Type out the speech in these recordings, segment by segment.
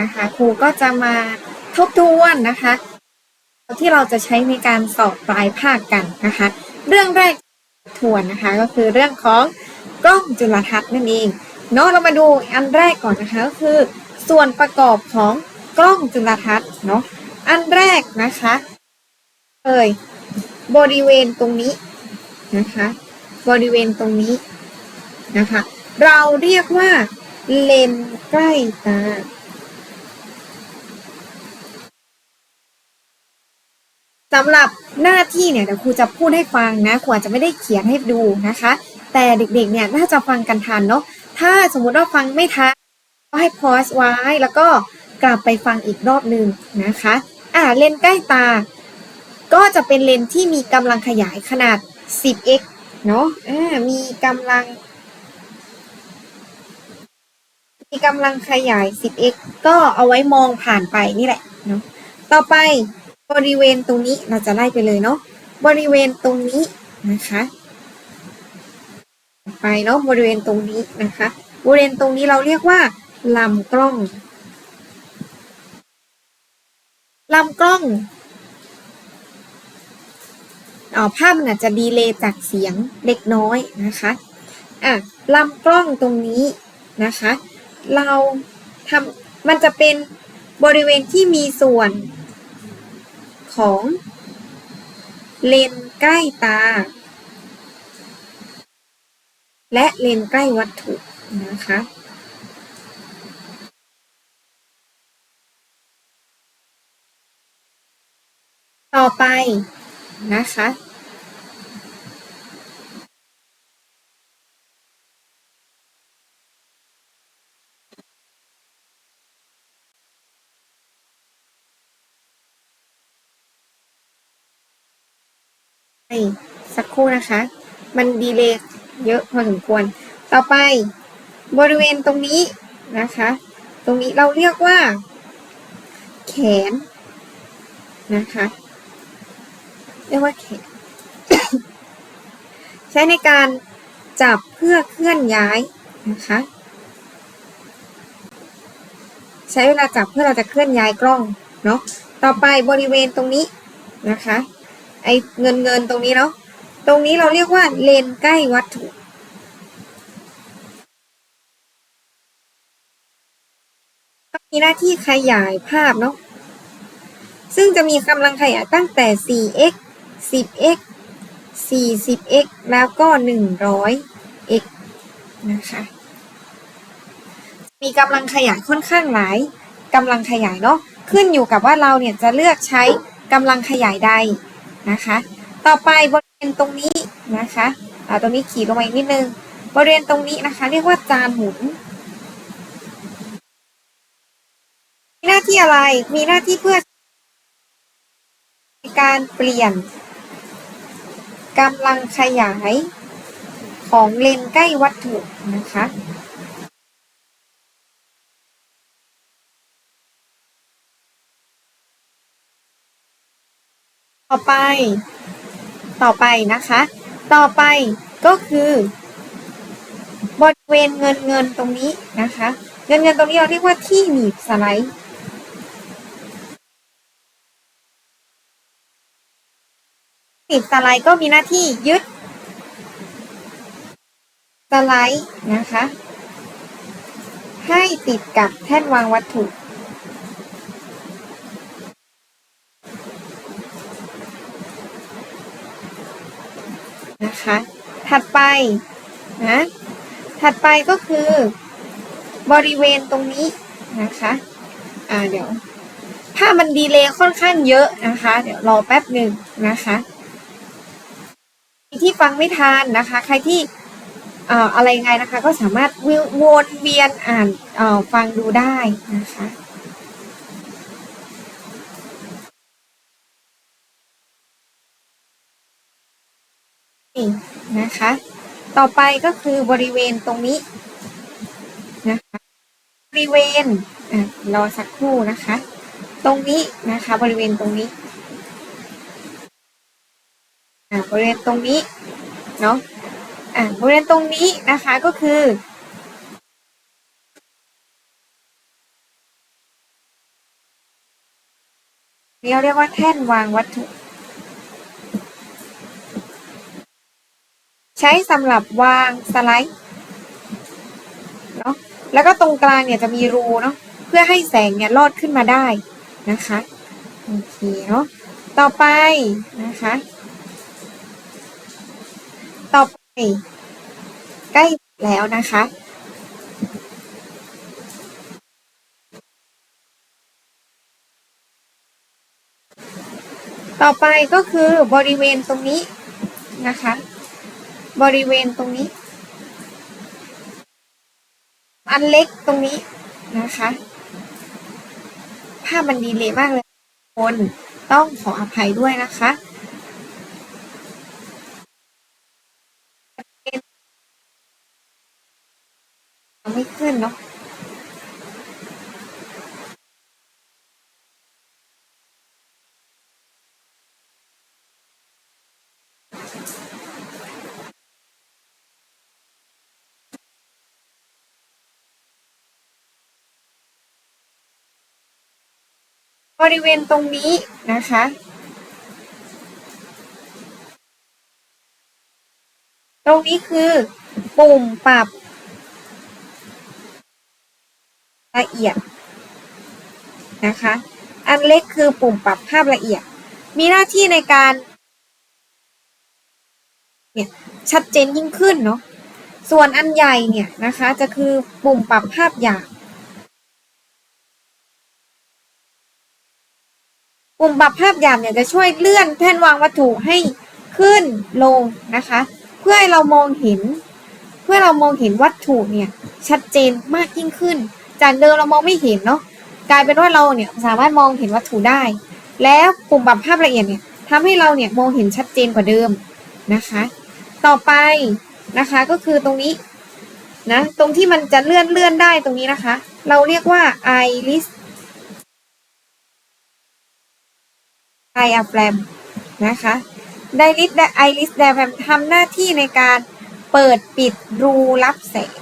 นะคะครูก็จะมาทบทวนนะคะ ที่เราจะใช้ในการสอบปลายภาคกันนะคะ เรื่องแรกทวนนะคะก็คือเรื่องของกล้องจุลทรรศน์นั่นเองเนาะเรามาดูอันแรกก่อนนะคะก็คือ ส่วนประกอบของกล้องจุลทรรศน์เนาะอันแรกนะคะเอ่ยบริเวณตรงนี้นะคะ บริเวณตรงนี้นะคะ เราเรียกว่าเลนใกล้ตา สำหรับหน้าที่เนี่ยเดี๋ยวครูจะพูดให้ฟังนะครูอาจจะไม่ได้เขียนให้ดูนะคะ แต่เด็กๆเนี่ยน่าจะฟังกันทันเนาะถ้าสมมุติว่าฟังไม่ทันก็ให้พอสไว้แล้วก็กลับไปฟังอีกรอบหนึ่งนะคะอ่าเลนใกล้ตา ก็จะเป็นเลนที่มีกำลังขยายขนาด 10x เนาะอ่ามีกำลัง มีกำลังขยาย 10x ก็เอาไว้มองผ่านไปนี่แหละเนาะต่อไป บริเวณตรงนี้เราจะไล่ไปเลยเนาะบริเวณตรงนี้นะคะไปเนาะบริเวณตรงนี้นะคะ บริเวณตรงนี้เราเรียกว่าลำกล้องลำกล้องอ๋อภาพมันอาจจะดีเลย์จากเสียงเล็กน้อยนะคะอะลำกล้องตรงนี้นะคะ เราทำมันจะเป็นบริเวณที่มีส่วน ของ เลนใกล้ตา และเลนใกล้วัตถุนะคะต่อไปนะคะ สักครู่นะคะ มันดีเลย์เยอะพอสมควร ต่อไปบริเวณตรงนี้นะคะ ตรงนี้เราเรียกว่า แขนนะคะ เรียกว่าแขน ใช้ในการจับเพื่อเคลื่อนย้ายนะคะ ใช้เวลาจับเพื่อเราจะเคลื่อนย้ายกล้องเนาะต่อไปบริเวณตรงนี้นะคะ ไอเงินเงินตรงนี้เนาะตรงนี้เราเรียกว่าเลนใกล้วัตถุ มีหน้าที่ขยายภาพเนาะซึ่งจะมีกำลังขยายตั้งแต่ 4x 10x 40x แล้วก็ 100x นะคะ มีกำลังขยายค่อนข้างหลายกำลังขยายเนาะ ขึ้นอยู่กับว่าเราเนี่ยจะเลือกใช้กำลังขยายใด นะคะ ต่อไปบริเวณตรงนี้นะคะอ่าตรงนี้ขีดลงมาอีกนิดนึง บริเวณตรงนี้นะคะ เรียกว่าจานหมุน มีหน้าที่อะไร มีหน้าที่เพื่อการเปลี่ยนกำลังขยายของเลนใกล้วัตถุนะคะ ต่อไป ต่อไปนะคะ ต่อไปก็คือบริเวณเงินเงินตรงนี้นะคะ เงินเงินตรงนี้เราเรียกว่าที่หนีบสไลด์หนีบสไลด์ก็มีหน้าที่ยึดสไลด์นะคะ ให้ติดกับแท่นวางวัตถุ นะคะ ถัดไปนะถัดไปก็คือบริเวณตรงนี้นะคะอ่าเดี๋ยวถ้ามันดีเลย์ค่อนข้างเยอะนะคะ เดี๋ยวรอแป๊บหนึ่งนะคะที่ฟังไม่ทันนะคะ ใครที่เอ่ออะไรไงนะคะ ก็สามารถวิววนเวียนอ่านเอ่อฟังดูได้นะคะ นี่นะคะ ต่อไปก็คือบริเวณตรงนี้นะคะบริเวณอรอสักครู่นะคะ ตรงนี้นะคะบริเวณตรงนี้บริเวณตรงนี้เนาะะบริเวณตรงนี้นะคะก็คือนี่เราเรียกว่าแท่นวางวัตถุ ใช้สำหรับวางสไลด์เนาะแล้วก็ตรงกลางเนี่ยจะมีรูเนาะเพื่อให้แสงเนี่ยลอดขึ้นมาได้นะคะโอเคเนาะต่อไปนะคะ ต่อไป ใกล้แล้วนะคะต่อไปก็คือบริเวณตรงนี้นะคะ บริเวณตรงนี้ อันเล็กตรงนี้นะคะ ภาพมันดีเลยมากเลยคนต้องขออภัยด้วยนะคะไม่ขึ้นเนาะ บริเวณตรงนี้นะคะตรงนี้คือ ปุ่มปรับละเอียดนะคะ อันเล็กคือปุ่มปรับภาพละเอียด มีหน้าที่ในการเนี่ยชัดเจนยิ่งขึ้นเนาะ ส่วนอันใหญ่เนี่ยนะคะจะคือปุ่มปรับภาพหยาบ ปุ่มปรับภาพหยาบเนี่ยจะช่วยเลื่อนแท่นวางวัตถุให้ขึ้นลงนะคะ เพื่อให้เรามองเห็น เพื่อเรามองเห็นวัตถุเนี่ยชัดเจนมากยิ่งขึ้น จากเดิมเรามองไม่เห็นเนาะกลายเป็นว่าเราเนี่ยสามารถมองเห็นวัตถุได้ แล้วปุ่มปรับภาพละเอียดเนี่ยทำให้เราเนี่ยมองเห็นชัดเจนกว่าเดิมนะคะ ต่อไปนะคะก็คือตรงนี้นะตรงที่มันจะเลื่อนเลื่อนได้ตรงนี้นะคะ เราเรียกว่า iris i a f r a m นะคะไดริสไอริสไดแฟมทำหน้าที่ในการเปิดปิดรูรับแสง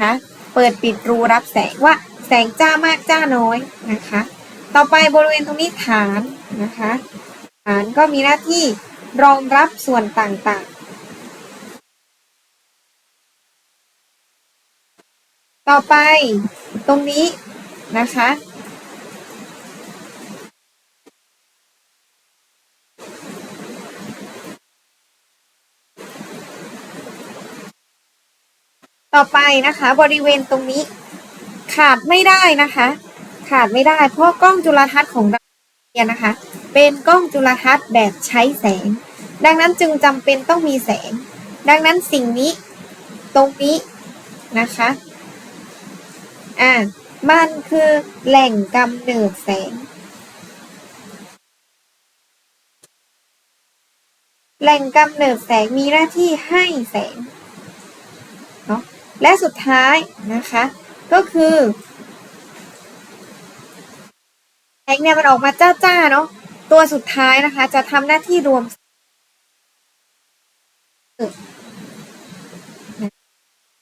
คะเปิดปิดรูรับแสงว่าแสงจ้ามากจ้าน้อยนะคะ ต่อไปบริเวณตรงนี้ฐานนะคะ ฐานก็มีหน้าที่รองรับส่วนต่างๆ ต่อไปตรงนี้นะคะ ต่อไปนะคะบริเวณตรงนี้ขาดไม่ได้นะคะ ขาดไม่ได้ เพราะกล้องจุลทรรศน์ของเราเนี่ยนะคะ เป็นกล้องจุลทรรศน์แบบใช้แสง ดังนั้นจึงจำเป็นต้องมีแสง ดังนั้นสิ่งนี้ตรงนี้นะคะ อ่ามันคือแหล่งกำเนิดแสง แหล่งกำเนิดแสงมีหน้าที่ให้แสงเนาะและสุดท้ายนะคะ ก็คือแสงเนี่ยมันออกมาจ้าๆเนาะตัวสุดท้ายนะคะ จะทำหน้าที่รวม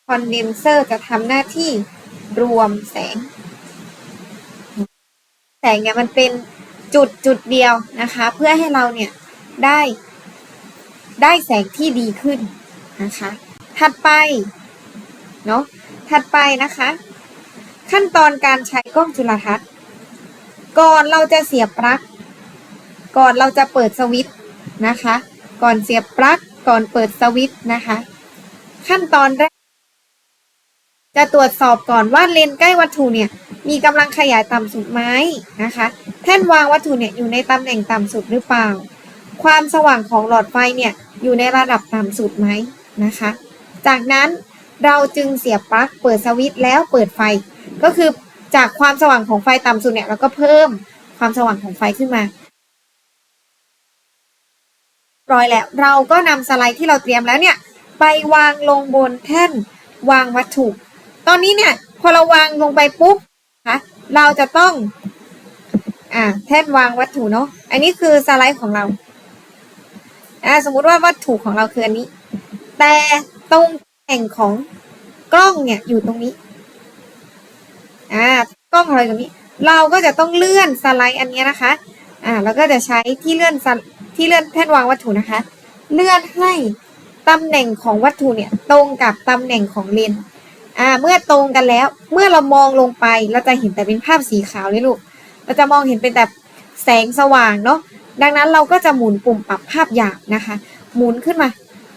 คอนเดนเซอร์จะทำหน้าที่ รวมแสง แสงเนี่ยมันเป็นจุดจุดเดียวนะคะ เพื่อให้เราเนี่ยได้ได้แสงที่ดีขึ้นนะคะ ถัดไปเนาะถัดไปนะคะ ขั้นตอนการใช้กล้องจุลทรรศน์ ก่อนเราจะเสียบปลั๊กก่อนเราจะเปิดสวิตช์นะคะ ก่อนเสียบปลั๊กก่อนเปิดสวิตช์นะคะ ขั้นตอนแรก จะตรวจสอบก่อนว่าเลนใกล้วัตถุเนี่ยมีกำลังขยายต่ำสุดไหมนะคะ แท่นวางวัตถุเนี่ยอยู่ในตำแหน่งต่ำสุดหรือเปล่า ความสว่างของหลอดไฟเนี่ยอยู่ในระดับต่ำสุดไหมนะคะ จากนั้นเราจึงเสียบปลั๊กเปิดสวิตช์แล้วเปิดไฟ ก็คือจากความสว่างของไฟต่ำสุดเนี่ยเราก็เพิ่มความสว่างของไฟขึ้นมาร้อยแล้วเราก็นำสไลด์ที่เราเตรียมแล้วเนี่ยไปวางลงบนแท่นวางวัตถุ ตอนนี้เนี่ยพอเราวางลงไปปุ๊บคะเราจะต้อง อ่า แท่นวางวัตถุเนาะอันนี้คือสไลด์ของเราอ่าสมมุติว่าวัตถุของเราคืออันนี้ แต่ตรงแห่งของกล้องเนี่ยอยู่ตรงนี้อ่ากล้องของเราแบบนี้ เราก็จะต้องเลื่อนสไลด์อันนี้นะคะอ่าแล้วก็จะใช้ที่เลื่อนที่เลื่อนแท่นวางวัตถุนะคะ เลื่อนให้ตำแหน่งของวัตถุเนี่ย ตรงกับตำแหน่งของเลนส์ อ่าเมื่อตรงกันแล้ว เมื่อเรามองลงไปเราจะเห็นแต่เป็นภาพสีขาวเลยลูก เราจะมองเห็นเป็นแต่แสงสว่างเนาะดังนั้นเราก็จะหมุนปุ่มปรับภาพหยาบนะคะ หมุนขึ้นมา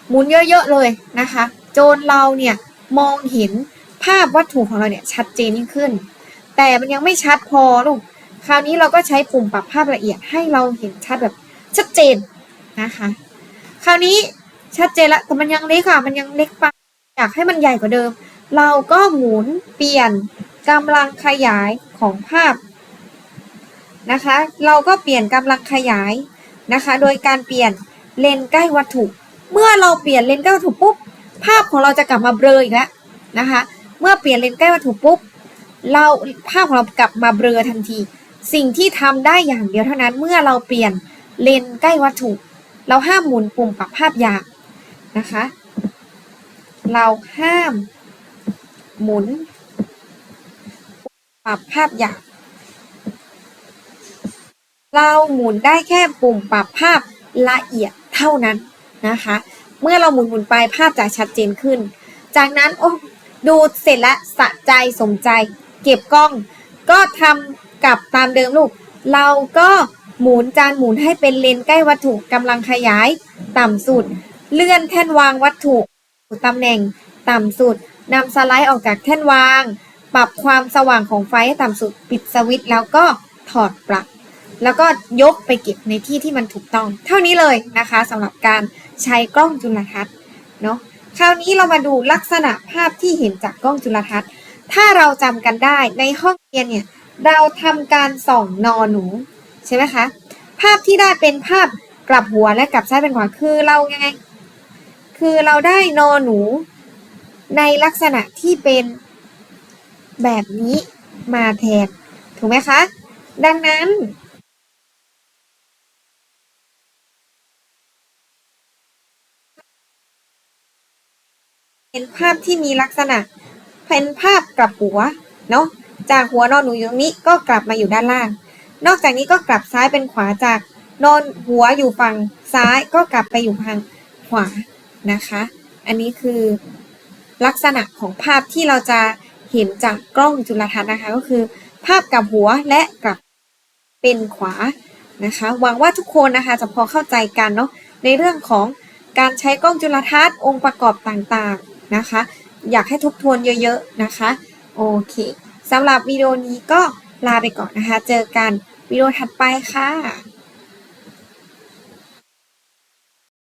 หมุนเยอะๆเลยนะคะ จนเราเนี่ยมองเห็นภาพวัตถุของเราเนี่ยชัดเจนยิ่งขึ้น แต่มันยังไม่ชัดพอลูกคราวนี้เราก็ใช้ปุ่มปรับภาพละเอียดให้เราเห็นชัดแบบชัดเจนนะคะ คราวนี้ชัดเจนละแต่มันยังเล็กค่ะมันยังเล็กไปอยากให้มันใหญ่กว่าเดิม เราก็หมุนเปลี่ยนกำลังขยายของภาพนะคะ เราก็เปลี่ยนกำลังขยายนะคะ โดยการเปลี่ยนเลนใกล้วัตถุ เมื่อเราเปลี่ยนเลนใกล้วัตถุปุ๊บ ภาพของเราจะกลับมาเบลออีกแล้วนะคะ เมื่อเปลี่ยนเลนใกล้วัตถุปุ๊บ เราภาพของเรากลับมาเบลอทันที สิ่งที่ทำได้อย่างเดียวเท่านั้น เมื่อเราเปลี่ยนเลนใกล้วัตถุ เราห้ามหมุนปุ่มปรับภาพหยาบนะคะ เราห้าม หมุน ปรับภาพหยาบ เราหมุนได้แค่ปุ่มปรับภาพละเอียดเท่านั้นนะคะ เมื่อเราหมุนหมุนไปภาพจะชัดเจนขึ้น จากนั้นโอ้ดูเสร็จแล้วสะใจสมใจ เก็บกล้อง ก็ทำกลับตามเดิมลูก เราก็หมุนจานหมุนให้เป็นเลนส์ใกล้วัตถุกำลังขยาย ต่ำสุด เลื่อนแท่นวางวัตถุตำแหน่ง ต่ำสุด นำสไลด์ออกจากแท่นวาง ปรับความสว่างของไฟให้ต่ำสุดปิดสวิตช์แล้วก็ถอดปลั๊กแล้วก็ยกไปเก็บในที่ที่มันถูกต้อง เท่านี้เลยนะคะสำหรับการใช้กล้องจุลทรรศน์เนาะคราวนี้เรามาดูลักษณะภาพที่เห็นจากกล้องจุลทรรศน์ ถ้าเราจำกันได้ในห้องเรียนเนี่ยเราทำการส่องนอหนูใช่ไหมคะ ภาพที่ได้เป็นภาพกลับหัวและกลับซ้ายเป็นขวาคือเราไง คือเราได้นอหนู ในลักษณะที่เป็นแบบนี้มาแทน ถูกไหมคะ ดังนั้น เป็นภาพที่มีลักษณะ เป็นภาพกลับหัว เนาะจากหัวนอนหนูอยู่ตรงนี้ก็กลับมาอยู่ด้านล่าง นอกจากนี้ก็กลับซ้ายเป็นขวาจากนอนหัวอยู่ฝั่งซ้ายก็กลับไปอยู่ฝั่งขวานะคะ อันนี้คือ ลักษณะของภาพที่เราจะเห็นจากกล้องจุลทรรศน์นะคะ ก็คือ ภาพกับหัวและกับเป็นขวานะคะหวังว่าทุกคนนะคะจะพอเข้าใจกันเนาะในเรื่องของการใช้กล้องจุลทรรศน์องค์ประกอบต่างๆนะคะ อยากให้ทบทวนเยอะๆนะคะโอเคสำหรับวิดีโอนี้ก็ลาไปก่อนนะคะ เจอกันวิดีโอถัดไปค่ะ